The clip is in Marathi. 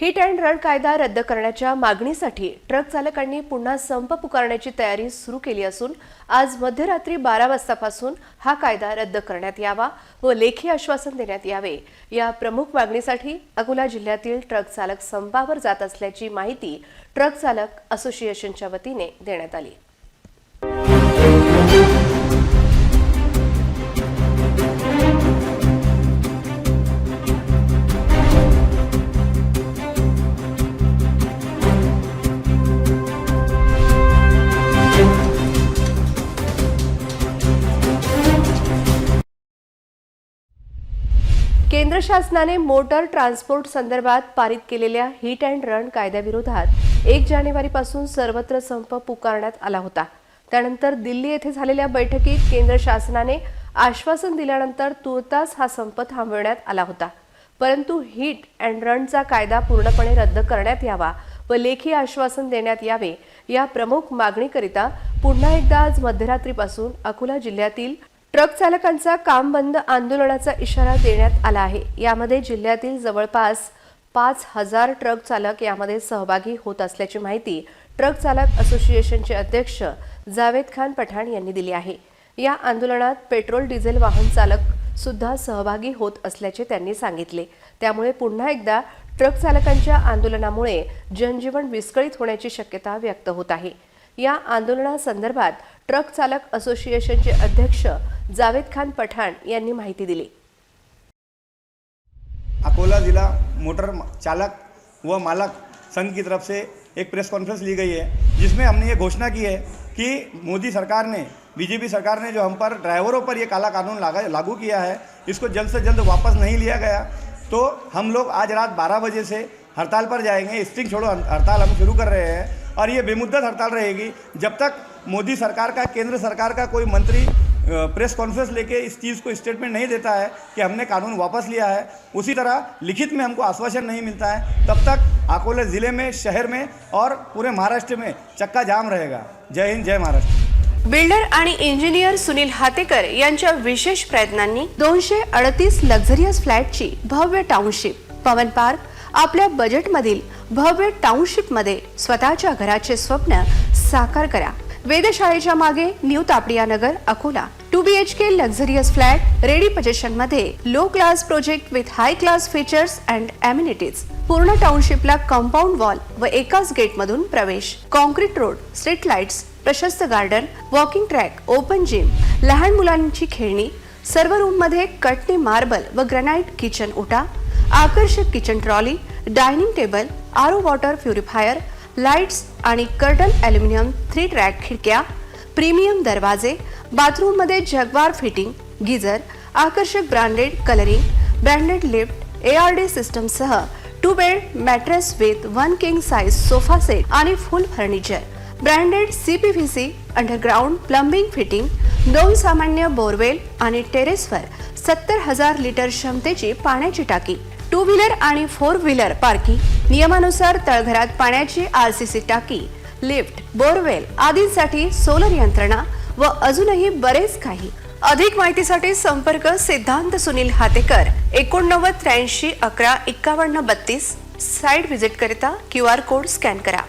हिट अँड रन कायदा रद्द करण्याच्या मागणीसाठी ट्रक चालकांनी पुन्हा संप पुकारण्याची तयारी सुरू केली असून आज मध्यरात्री बारा वाजतापासून हा कायदा रद्द करण्यात यावा व लेखी आश्वासन देण्यात यावे. या प्रमुख मागणीसाठी अकोला जिल्ह्यातील ट्रक चालक संपावर जात असल्याची माहिती ट्रक चालक असोसिएशनच्या वतीने देण्यात आली. केंद्र शासनाने मोटर ट्रान्सपोर्ट संदर्भात पारित केलेल्या हिट अँड रन कायद्याविरोधात एक जानेवारीपासून सर्वत्र संप पुकारण्यात आला होता. त्यानंतर दिल्ली येथे झालेल्या बैठकीत केंद्र शासनाने आश्वासन दिल्यानंतर तुर्तास हा संप थांबवण्यात आला होता. परंतु हिट अँड रनचा कायदा पूर्णपणे रद्द करण्यात यावा व लेखी आश्वासन देण्यात यावे या प्रमुख मागणीकरिता पुन्हा एकदा आज मध्यरात्रीपासून अकोला जिल्ह्यातील ट्रक चालकांचा काम बंद आंदोलनाचा इशारा देण्यात आला आहे. यामध्ये जिल्ह्यातील जवळपास पाच हजार ट्रक चालक यामध्ये सहभागी होत असल्याची माहिती ट्रक चालक असोसिएशनचे अध्यक्ष जावेद खान पठाण यांनी दिली आहे. या आंदोलनात पेट्रोल डिझेल वाहन चालक सुद्धा सहभागी होत असल्याचे त्यांनी सांगितले. त्यामुळे पुन्हा एकदा ट्रक चालकांच्या आंदोलनामुळे जनजीवन विस्कळीत होण्याची शक्यता व्यक्त होत आहे. या आंदोलनासंदर्भात ट्रक चालक असोसिएशनचे अध्यक्ष जावेद खान पठाण यांनी माहिती दिली. अकोला ज़िला मोटर चालक व मालक संघ की तरफ से एक प्रेस कॉन्फ्रेंस ली गई है जिसमें हमने ये घोषणा की है कि मोदी सरकार ने बीजेपी सरकार ने जो हम पर ड्राइवरों पर ये काला कानून लागा लागू किया है इसको जल्द से जल्द वापस नहीं लिया गया तो हम लोग आज रात 12 बजे से हड़ताल पर जाएंगे स्टिंग छोड़ो हड़ताल हम शुरू कर रहे हैं और ये बेमुद्दत हड़ताल रहेगी। जब तक मोदी सरकार का केंद्र सरकार का कोई मंत्री प्रेस कॉन्फ्रेंस लेके इस चीज़ को स्टेटमेंट नहीं देता है कि हमने कानून वापस लिया है उसी तरह लिखित में हमको आश्वासन नहीं मिलता है तब तक अकोले ज़िले में शहर में और पूरे महाराष्ट्र में चक्का जाम रहेगा। जय हिंद जय महाराष्ट्र। बिल्डर आणि इंजिनियर सुनील हातेकर यांच्या विशेष प्रयत्नांनी दोनशे अडतीस लक्झरियस फ्लॅटची भव्य टाउनशिप पवन पार्क आपल्या बजेटमधील भव्य टाउनशिपमध्ये स्वतःच्या घराचे स्वप्न साकार करा. वेधशाळेच्या मागे new Tapdiya Nagar Akola. Two B H K luxurious flat ready पजेशनमध्ये low class project with high class features and amenities पूर्ण टाउनशिपला कंपाऊंड वॉल व एकाच गेटमधून प्रवेश. कॉन्क्रीट रोड स्ट्रीट लाइट्स प्रशस्त garden walking track open gym लहान मुलांची खेळणी सर्व रूममध्ये कटनी मार्बल व ग्रॅनाइट किचन उठा आकर्षक kitchen trolley dining table RO water purifier lights आणि कर्टन ॲल्युमिनियम थ्री ट्रॅक खिडक्या प्रीमियम दरवाजे बाथरूममध्ये जगवार फिटिंग गिझर आकर्षक branded colouring branded lift A R D सिस्टमसह two bed mattress with one king size sofa set आणि full furniture branded C P V C underground plumbing fitting दोन सामान्य बोरवेल आणि टेरेसवर सत्तर हजार लिटर क्षमतेची पाण्याची टाकी टू व्हीलर आणि फोर व्हीलर पार्किंग नियमानुसार तळघरात पाण्याची आर सी सी टाकी लिफ्ट बोरवेल आदींसाठी सोलर यंत्रणा व अजूनही बरेच काही. अधिक माहितीसाठी संपर्क सिद्धांत सुनील हातेकर एकोणनव्वद त्र्याऐंशी अकरा एक्कावन्न बत्तीस. साईट व्हिजिट करिता क्यू आर कोड स्कॅन करा.